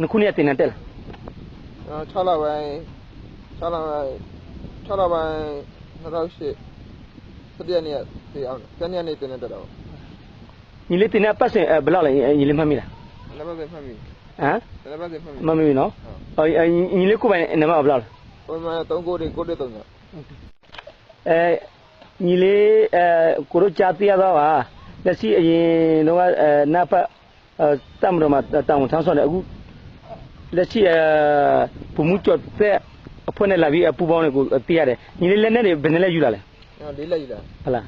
နှစ်ခုနှစ်တင်တန်းတက်လာကျွန်တော်6လပိုင်း6လပိုင်း6လပိုင်း2008စတဲ့နေ့တည်အောင်စတဲ့နေ့တင်နေတက်တော့ညီလေးတင်တဲ့ပတ်စင်အဲဘယ်လောက်လဲညီလေးမှတ်မိလားနံပါတ်စမှတ်မိဟမ်နံပါတ်စမှတ်မိမှတ်မိပြီနော်အော်ညီလေးကိုပိုင်နံပါတ်ဘယ်လောက်လဲပုံမှန်3ကိုတွေကိုတွေ3ညအဲညီလေးအဲကိုတို့ကြားသိရတော့ပါလက်ရှိအရင်တော့အဲနတ်ဖတ်အဲတမ်တော်မှာတောင်းထမ်းဆောင်တယ်အခု လက်ရှိအဲဘုံမှုကျော်တဲ့အဖွဲ့နဲ့လာပြီးပူပေါင်းတွေကိုသိရတယ်ညီလေးလက်နဲ့တွေဘယ်နဲ့လဲယူလာလဲကျွန်တော်လေးလက်ယူလာဟုတ်လား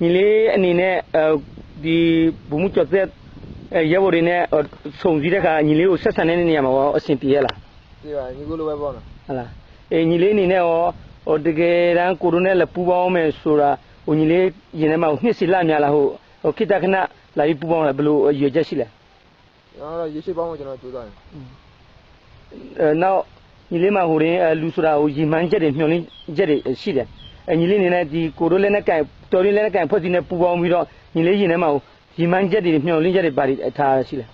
ညီလေးအနေနဲ့အဲဒီဘုံမှုကျော်တဲ့အဲရဲဘော်တွေနဲ့ဆုံစည်းတဲ့ခါညီလေးကိုဆက်ဆံတဲ့နေရာမှာရောအဆင်ပြေရလားဒီပါညီကိုလိုပဲပေါ့နော်ဟုတ်လားအေးညီလေးအနေနဲ့ရောဟိုတကယ်တမ်းကိုရိုနဲ့လည်းပူပေါင်းမယ်ဆိုတာဟိုညီလေးရင်ထဲမှာနှစ်စီလများလားဟိုဟိုခိတခဏလာပြီးပူပေါင်းလာဘယ်လိုရွေချက်ရှိလဲကျွန်တော်တော့ရေရှိပေါင်းကိုကျွန်တော်ကြိုးစားတယ်အဲ နောက်ညီလေးမှာဟိုရင်လူဆိုတာဟိုရီမှန်းချက်တွေမျှော်လင့်ချက်တွေရှိတယ်အဲညီလေးအနေနဲ့ဒီကိုရိုလည်းနဲ့ကင်တော်ရင်းလည်းနဲ့ကင်ဖွဲ့စည်းနဲ့ပူပေါင်းပြီးတော့ညီလေးရင်ထဲမှာဟိုရီမှန်းချက်တွေမျှော်လင့်ချက်တွေပါတွေထားရှိလဲ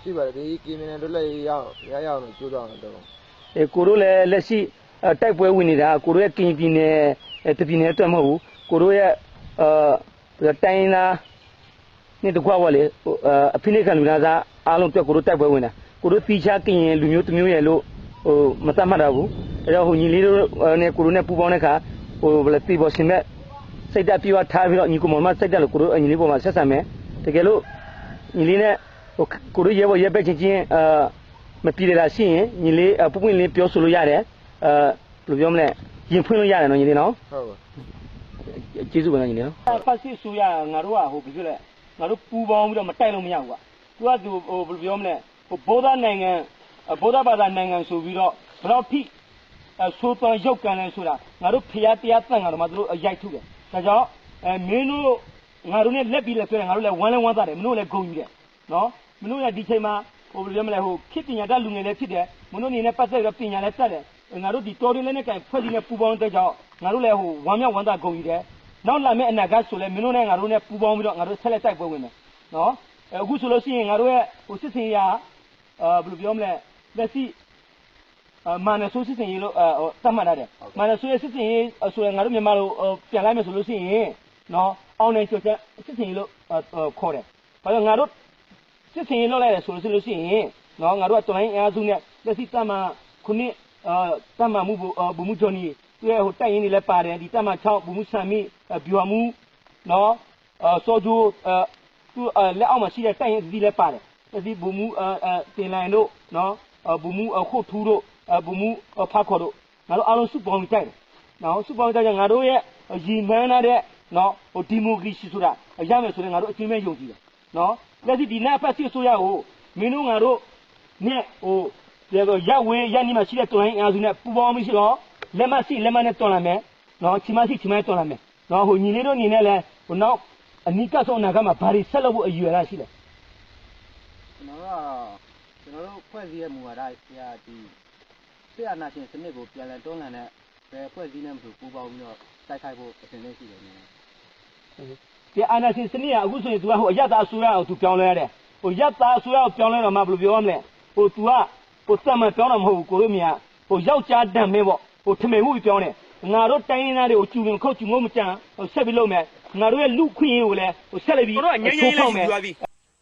ရှိပါတယ်ဒီကင်းမင်းတို့လည်းရအောင်ရရအောင်ကြိုးစားအောင်တော့အဲကိုရိုလည်းလက်ရှိတိုက်ပွဲဝင်နေတာကိုရိုရဲ့ကင်ပြည်နယ်တပြည်နယ်အတွက်မဟုတ်ဘူးကိုရိုရဲ့အာတိုင်းလားနေ့တကွာပေါ့လေဟိုအဖိနိခံလူနာသားအားလုံးအတွက်ကိုတို့တိုက်ပွဲဝင်တာ ကိုတို့တီချာကင်ရင်လူမျိုးတစ်မျိုးရဲ့လို့ဟိုမတတ်မှတ်တော့ဘူးအဲတော့ဟိုညီလေးတို့နဲ့ကိုတို့နဲ့ပူပေါင်းတဲ့ခါဟိုဘယ်လဲတီပေါ်ရှင်မဲ့စိတ်တက်ပြေးသွားထားပြီးတော့ညီကိုမောင်မစိတ်တက်လို့ကိုတို့ညီလေးပေါ်မှာဆက်ဆံမယ်တကယ်လို့ညီလေးနဲ့ဟိုကိုတို့ရဲဘော်ရဲဘက်ချင်းချင်းအာမပြေတာရှိရင်ညီလေးပူပွင့်လေးပြောဆိုလို့ရတယ်အဲဘယ်လိုပြောမလဲရင်ဖွင့်လို့ရတယ်နော်ညီလေးနော်ဟုတ်ပါကျေးဇူးပါနော်ညီလေးနော်ဖတ်စစ်ဆိုရငါတို့ကဟိုဘယ်လိုလဲငါတို့ပူပေါင်းပြီးတော့မတိုက်လို့မရဘူးကွာသူကသူဟိုဘယ်လိုပြောမလဲဟို ဗုဒ္ဓနိုင်ငံဗုဒ္ဓဘာသာနိုင်ငံဆိုပြီးတော့ဘယ်တော့ထိအဆိုးသွမ်းရောက်ကန်လဲဆိုတာငါတို့ဖျားတရားတန်ငါတို့မှသူတို့ရိုက်ထုတ်တယ်ဒါကြောင့်အဲမင်းတို့ငါတို့နဲ့လက်ပြီးလဲပြောတယ်ငါတို့လည်းဝမ်းလဲဝမ်းသာတယ်မင်းတို့လည်းဂုဏ်ယူတယ်နော်မင်းတို့ကဒီချိန်မှာဟိုဘယ်လိုပြောမလဲဟိုခေတ်ပညာတတ်လူငယ်လည်းဖြစ်တယ်မင်းတို့အနေနဲ့ပတ်သက်ပြီးတော့ပညာလည်းတတ်တယ်ငါတို့ဒီတော်တွင်လည်းနဲ့ကင်ဖွဲ့စည်းနဲ့ပူပေါင်းတဲ့ကြောင့်ငါတို့လည်းဟိုဝမ်းမြောက်ဝမ်းသာဂုဏ်ယူတယ်နောက်လာမယ့်အနာဂတ်ဆိုလဲမင်းတို့နဲ့ငါတို့နဲ့ပူးပေါင်းပြီးတော့ငါတို့ဆက်လက်တိုက်ပွဲဝင်မယ်နော်အဲအခုဆိုလို့ရှိရင်ငါတို့ရဲ့ဟိုစစ်စင်ရ အာဘယ်လိုပြောမလဲလက်ရှိအာမာနဆိုးစစ်စင်ရေးလို့အာဟိုသတ်မှတ်ရတယ်မာနဆိုးရဲ့စစ်စင်ရေးဆိုရင်ငါတို့မြန်မာလိုပြန်လိုက်မယ်ဆိုလို့ရှိရင်နော်အောင်နေချိုချက်စစ်စင်ရေးလို့ခေါ်တယ်ဘာလို့ငါတို့စစ်စင်ရေးလုပ်လိုက်တယ်ဆိုလို့ရှိရင်နော်ငါတို့ကတော်လိုင်းအားစုနဲ့လက်ရှိတမန်ခုနှစ်အာတမန်မှုဘူမှုချောနီသူရဲ့ဟိုတိုက်ရင်တွေလည်းပါတယ်ဒီတမန်6ဘူမှုဆန်မိဗျူဟာမှုနော်အာစောဂျိုအာသူလက်အောက်မှာရှိတဲ့တိုက်ရင်ဒီလည်းပါတယ် ဒီဘူမှုအာတင်လိုင်းတို့နော်ဘူမှုခုတ်ထူးတို့ဘူမှုဖားခေါ်တို့ငါတို့အားလုံးစုပေါင်းတိုက်တယ်နော်စုပေါင်းတိုက်ကြငါတို့ရဲ့ရည်မှန်းထားတဲ့နော်ဟိုဒီမိုကရေစီဆိုတာရမယ်ဆိုရင်ငါတို့အချင်းမဲ့ယုံကြည်တယ်နော်လက်ရှိဒီနတ်ဖက်စစ်ဆိုရကိုမင်းတို့ငါတို့နဲ့ဟိုဒီတော့ရက်ဝေးရက်နီးမှာရှိတဲ့တော်လိုင်းအားစုနဲ့ပူပေါင်းပြီးရှိတော့လက်မရှိလက်မနဲ့တော်လာမယ်နော်ချီမရှိချီမနဲ့တော်လာမယ်နော်ဟိုညီလေးတို့ညီနဲ့လဲဟိုနောက်အနိကဆုံးနာကမှာဘာတွေဆက်လုပ်ဖို့အယူရရှိလဲ ကျွန်တော်တို့ကျွန်တော်တို့ဖွဲ့စည်းရဲ့မူဝါဒကဒီဆရာနာရှင်စနစ်ကိုပြန်လည်တွန်းလှန်တဲ့ဘယ်ဖွဲ့စည်းနဲ့မဆိုပူးပေါင်းပြီးတော့တိုက်ခိုက်ဖို့အစဉ်သင့်ရှိတယ်နည်းဒီအာနာရှင်စနစ်ကအခုဆိုရင် तू ကဟိုအယတအစိုးရအောင်သူပြောင်းလဲရတယ်ဟိုယတအစိုးရအောင်ပြောင်းလဲတော့မှဘယ်လိုပြောရမလဲဟို तू ကဟိုစက်မှပြောင်းတာမဟုတ်ဘူးကိုတို့မြန်ဟိုယောက်ျားတန်မင်းပေါ့ဟိုထမိန်မှုပြောင်းတယ်ငါတို့တိုင်းရင်းသားတွေကိုကျူရင်ခုတ်ကျူငုံမကြံဟိုဆက်ပြီးလုပ်မယ်ငါတို့ရဲ့လူခွင့်ရေးကိုလည်းဟိုဆက်လိုက်ပြီးတို့ကငြိမ်းငြိမ်းလေးယူသွားပြီ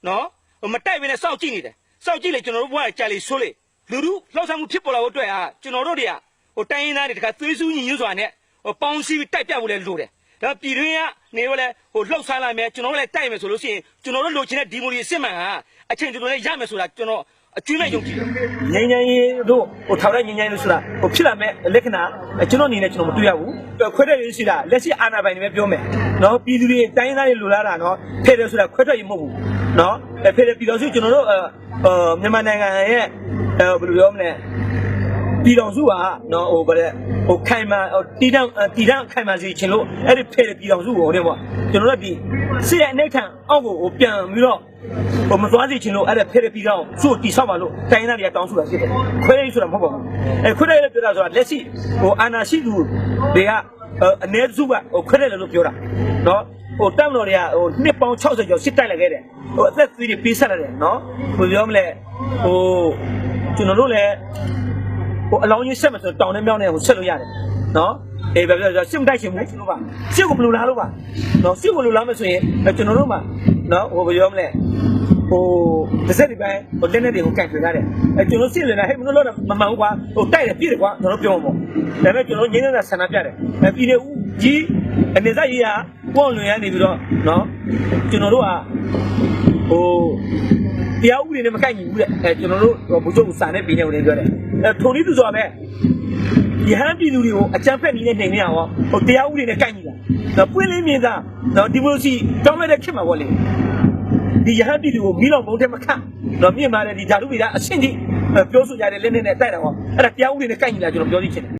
နော် မတိုက်ဘဲနဲ့စောင့်ကြည့်နေတယ်စောင့်ကြည့်လေကျွန်တော်တို့ဘဝကြာလေဆိုးလေလူလူလှောက်ဆမ်းမှုဖြစ်ပေါ်လာဖို့အတွက်ဟာကျွန်တော်တို့တွေကဟိုတိုင်းရင်းသားတွေတခါသွေးစူးညီညွတ်စွာနဲ့ဟိုပေါင်းစည်းပြီးတိုက်ပြဖို့လဲလိုတယ်ဒါပြည်တွင်းကနေရောလဲဟိုလှောက်ဆမ်းလာမယ်ကျွန်တော်တို့လည်းတိုက်မယ်ဆိုလို့ရှိရင်ကျွန်တော်တို့လိုချင်တဲ့ဒီမိုဒီအစ်မှန်ဟာအချိန်တူတူနဲ့ရမယ်ဆိုတာကျွန်တော်အကျွေးမဲ့ယုံကြည်တယ်ငိမ့်ငိမ့်ရေးတို့ဟိုထောက်တဲ့ငိမ့်ငိမ့်လို့ဆိုတာဟိုဖြစ်လာမဲ့လက္ခဏာကျွန်တော်အနေနဲ့ကျွန်တော်မတွေ့ရဘူးခွဲထွက်ရေးရှိတာလက်ရှိအာဏာပိုင်တွေပဲပြောမယ်နော်ပြည်သူတွေတိုင်းသားတွေလိုလားတာနော်ဖယ်တယ်ဆိုတာခွဲထွက်ရေးမဟုတ်ဘူး နော်ဖယ်တယ်ပြည်တော်စုကျွန်တော်တို့အာမြန်မာနိုင်ငံရဲ့ဘယ်လိုပြောမလဲပြည်တော်စုကနော်ဟိုဗတဲ့ဟိုခိုင်မာဟိုတီတန်းတီတန်းခိုင်မာစီချင်လို့အဲ့ဒီဖယ်တယ်ပြည်တော်စုကိုဟိုတဲ့ပေါ့ကျွန်တော်တို့ဒီစစ်ရဲ့အနေခံအောက်ကိုဟိုပြန်ပြီးတော့ဟိုမသွားစီချင်လို့အဲ့ဒါဖဲရပြီးတော့သူ့ကိုတိဆောက်ပါလို့တိုင်းသားတွေကတောင်းဆိုတာဖြစ်တယ်ခွဲရေးဆိုတာမဟုတ်ပါဘူးအဲခွဲရေးလည်းပြောတာဆိုတာလက်ရှိဟိုအာနာရှိသူတွေက အ ਨੇ စုကဟိုခွဲတယ်လို့ပြောတာနော်ဟိုတောက်တော်တွေကဟိုနှစ်ပေါင်း60ကျော်စစ်တိုက်လာခဲ့တယ်ဟိုအသက်သွေးတွေပေးဆက်လာတယ်နော်ဘယ်ပြောမလဲဟိုကျွန်တော်တို့လည်းဟိုအလောင်းကြီးဆက်မယ်ဆိုတောင်းနဲ့မြောင်းနဲ့ဟိုဆက်လို့ရတယ်နော်အေးပဲပြောစစ်မတိုက်ချင်ဘူးကျွန်တော်ပါစစ်ကိုဘယ်လိုလားလို့ပါနော်စစ်ကိုဘယ်လိုလားမဆိုရင်ကျွန်တော်တို့မှာနော်ဟိုဘယ်ပြောမလဲ ဟိုတစ်စက်ဒီပိုင်းဟိုတင်းနေတွေကိုကန်ထွေရတယ်အဲကျွန်တော်စစ်နေတာဟဲ့မလို့တော့မမှန်ဘူးကွာဟိုတိုက်တယ်ပြည့်တယ်ကွာကျွန်တော်ပြောမှာပေါ့ဒါပေမဲ့ကျွန်တော်ငင်းနေတာဆန္ဒပြတယ်အဲပြည်နေဦးကြီးအနေစားကြီးကပေါ့လွင်ရနေပြီးတော့နော်ကျွန်တော်တို့ကဟိုတရားဥပဒေနဲ့မကိုက်ညီဘူးတဲ့အဲကျွန်တော်တို့ဘုချုပ်စာနဲ့ပြည်နေဦးနေပြောတယ်အဲထုံနည်းသူဆိုတာပဲရဟန်းပြည်သူတွေကိုအကြမ်းဖက်နေတဲ့နေနေအောင်ဟိုတရားဥပဒေနဲ့ကိုက်ညီတာနော်ပွင့်လင်းမြင်သာနော်ဒီမိုကရေစီတောင်းလိုက်တဲ့ခေတ်မှာပေါ့လေ ဒီရဟန်းပြည်သူကိုမီးလောင်ဘုံထဲမှာခတ်တော့မြင့်မာတဲ့ဒီဓာတုဗိဒအဆင့်ကြီးပြောဆိုကြတဲ့လက်နဲ့နဲ့တိုက်တာဟောအဲ့ဒါတရားဥပဒေနဲ့ကိုက်ညီလာကျွန်တော်ပြောသိချင်တယ်